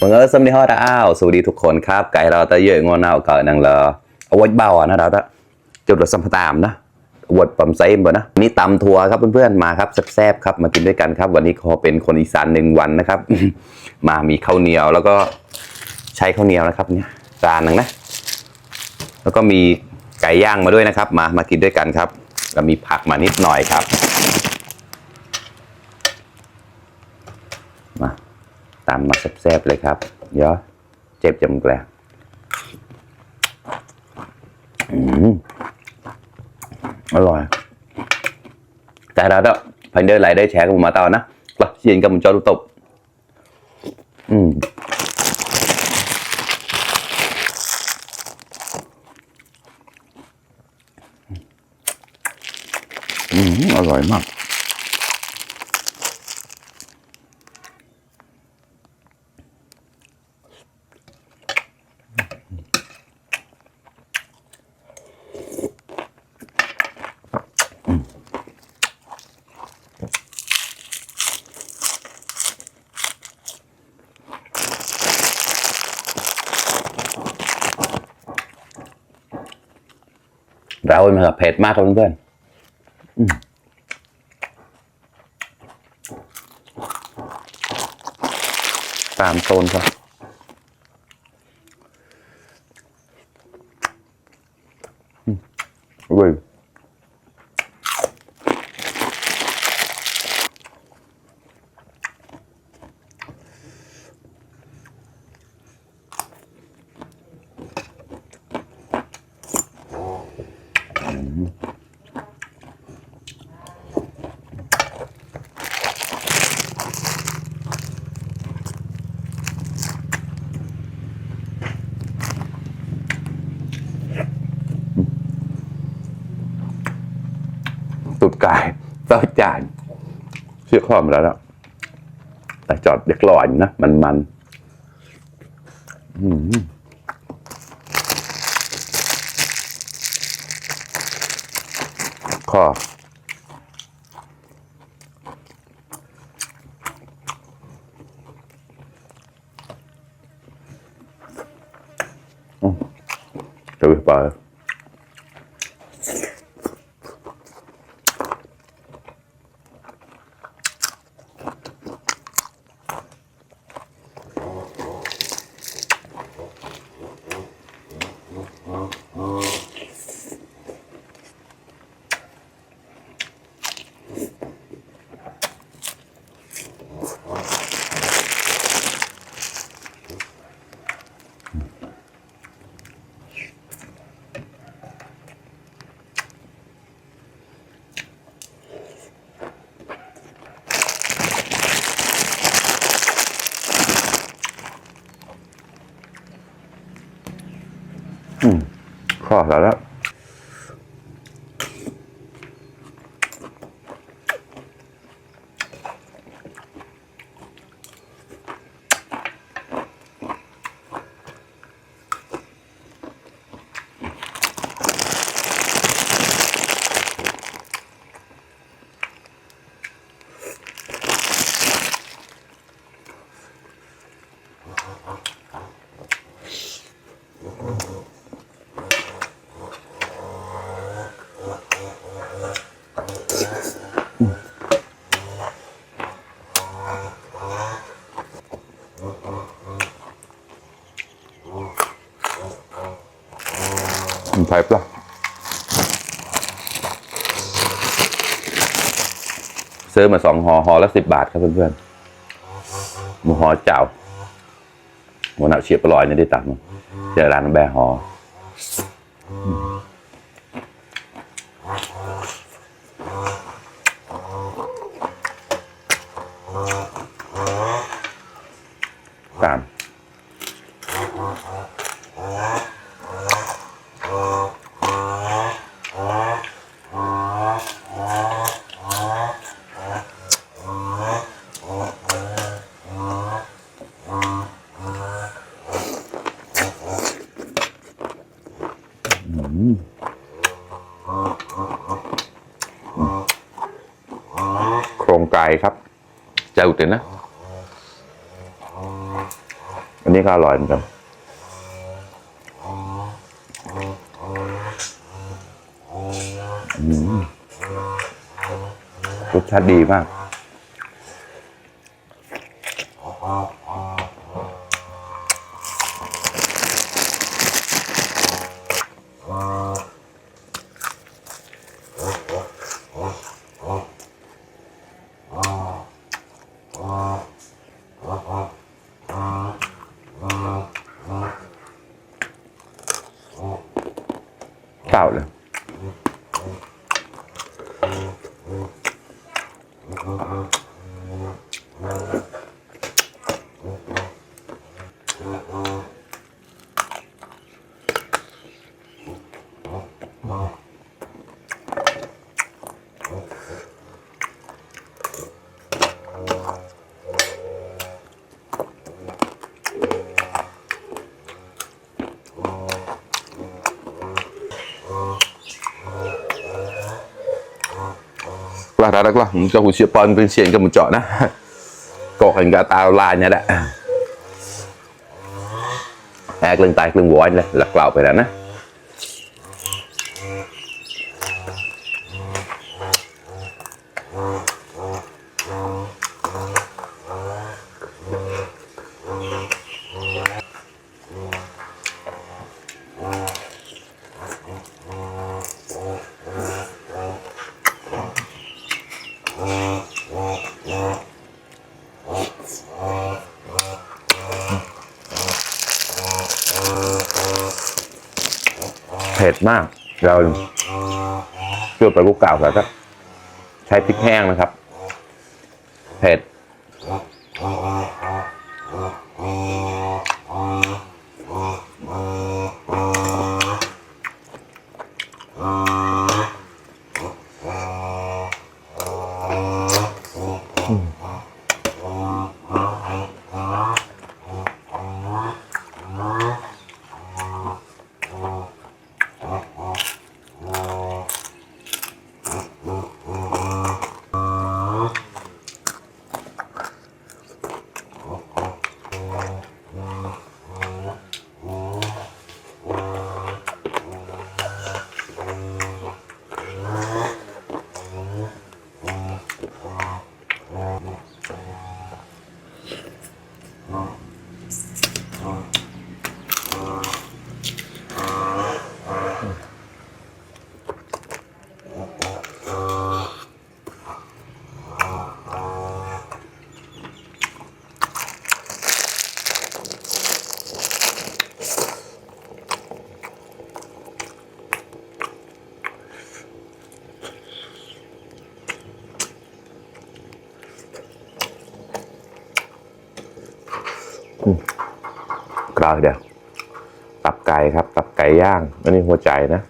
บังเอิญสมนิฮอดอ้าวสวัสดีทุกคนครับ ไก่เราตะเยอะงอนเอาเก่านังเลอเอาไว้เบาอะนะเราตะจุดรถสัมภตามนะวดปั๊มไซม์บ่นะนี่ตำทัวครับเพื่อนๆมาครับแซ่บๆครับมากินด้วยกันครับ วันนี้ขอเป็นคนอีสานหนึ่งวันนะครับ มามีข้าวเหนียวแล้วก็ใช้ข้าวเหนียวนะครับเนี่ยจานหนึ่งนะ แล้วก็มีไก่ย่างมาด้วยนะครับ มามากินด้วยกันครับ แล้วมีผักมานิดหน่อยครับมาตามมาแซ่บๆเลยครับเยอะเจ็บจำแกลอร่อย Tại đó đó Phải đưa lại đây sẽ cùng mà tao nó Bà xin cầm cho tôi tục Ừ อืมอืมอร่อยมาก เรามันแบบเผ็ดมากครับเพื่อนๆ สามโซนครับ กายเต้าจานเชื่อข้อมาแล้วแล้วแต่จอดเด็กหล่อนนะ มันมันอืมข้อจะไป ข้อแล้ว ล้วมันไผ่ปะซื้อมาสองหอหอละสิบบาทครับเพื่อนๆหมูหอเจ้าหมูหนักเชียบอร่อยเนี่ยได้ตังค์เจอร้านแบหอ โครงไก่ครับเจ้าอุตินนะ อันนี้ก็อร่อยเหมือนกันรสชาติดีมาก เก่าเลย là ra đó là cho hụt chip pon bên xiên cho một chọn á có hình cả tao la nha đã à lưng tay lưng của anh này lật lạo phải đó nè เผ็ดมาก เราเปรี้ยวไปกุ๊กเก่าแต่ก็ใช้พริกแห้งนะครับ เผ็ด กราวเดียวตับไก่ครับ ตับไก่ย่างอันนี้หัวใจนะ